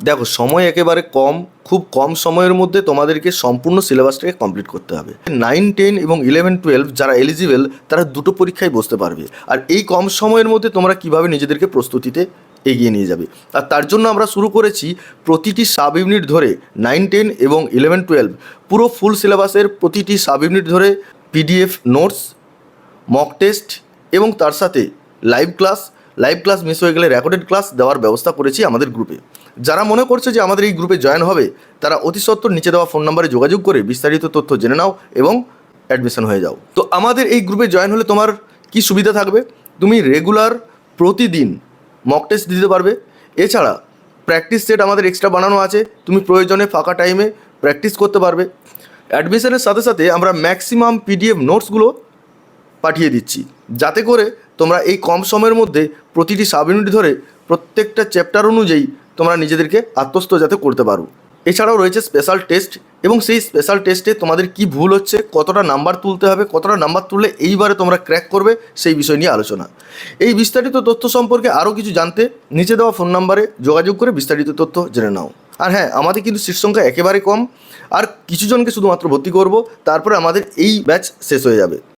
দেখো, সময় একেবারে কম, খুব কম সময়ের মধ্যে তোমাদেরকে সম্পূর্ণ সিলেবাসটাকে কমপ্লিট করতে হবে। নাইন টেন এবং ইলেভেন টুয়েলভ যারা এলিজিবল তারা দুটো পরীক্ষায় বসতে পারবে। আর এই কম সময়ের মধ্যে তোমরা কীভাবে নিজেদেরকে প্রস্তুতিতে এগিয়ে নিয়ে যাবে? আর তার জন্য আমরা শুরু করেছি প্রতিটি সাব ইউনিট ধরে নাইন টেন এবং ইলেভেন টুয়েলভ পুরো ফুল সিলেবাসের প্রতিটি সাব ইউনিট ধরে পিডিএফ নোটস মক টেস্ট এবং তার সাথে live class live class miss হয়ে গেলে রেকর্ডেড ক্লাস দেওয়ার ব্যবস্থা করেছি আমাদের গ্রুপে যারা মনে করছে যে আমাদের এই গ্রুপে জয়েন হবে, তারা অতি সত্বর নিচে দেওয়া ফোন নাম্বারে যোগাযোগ করে বিস্তারিত তথ্য জেনে নাও এবং অ্যাডমিশন হয়ে যাও। তো আমাদের এই গ্রুপে জয়েন হলে তোমার কি সুবিধা থাকবে? তুমি রেগুলার প্রতিদিন মক টেস্ট দিতে পারবে। এছাড়া প্র্যাকটিস সেট আমাদের এক্সট্রা বানানো আছে। তুমি প্রয়োজনে ফাঁকা টাইমে প্র্যাকটিস করতে পারবে। অ্যাডমিশনের সাথে সাথে আমরা ম্যাক্সিমাম পিডিএফ নোটসগুলো পাঠিয়ে দিচ্ছি। যাতে করে তোমরা এই কম সময়ের মধ্যে প্রতিটি সাব ইউনিট ধরে প্রত্যেকটা চ্যাপ্টার অনুযায়ী তোমরা নিজেদেরকে আত্মস্থ যাতে করতে পারো। এছাড়াও রয়েছে স্পেশাল টেস্ট এবং সেই স্পেশাল টেস্টে তোমাদের কি ভুল হচ্ছে, কতটা নাম্বার তুলতে হবে, কতটা নাম্বার তুললে এইবারে তোমরা ক্র্যাক করবে, সেই বিষয় নিয়ে আলোচনা। এই বিস্তারিত তথ্য সম্পর্কে আরও কিছু জানতে নিচে দেওয়া ফোন নাম্বারে যোগাযোগ করে বিস্তারিত তথ্য জেনে নাও। আর হ্যাঁ আমাদের কিন্তু সিট সংখ্যা একেবারে কম। আর কিছু জনকে শুধুমাত্র ভর্তি করব, তারপরে আমাদের এই ব্যাচ শেষ হয়ে যাবে।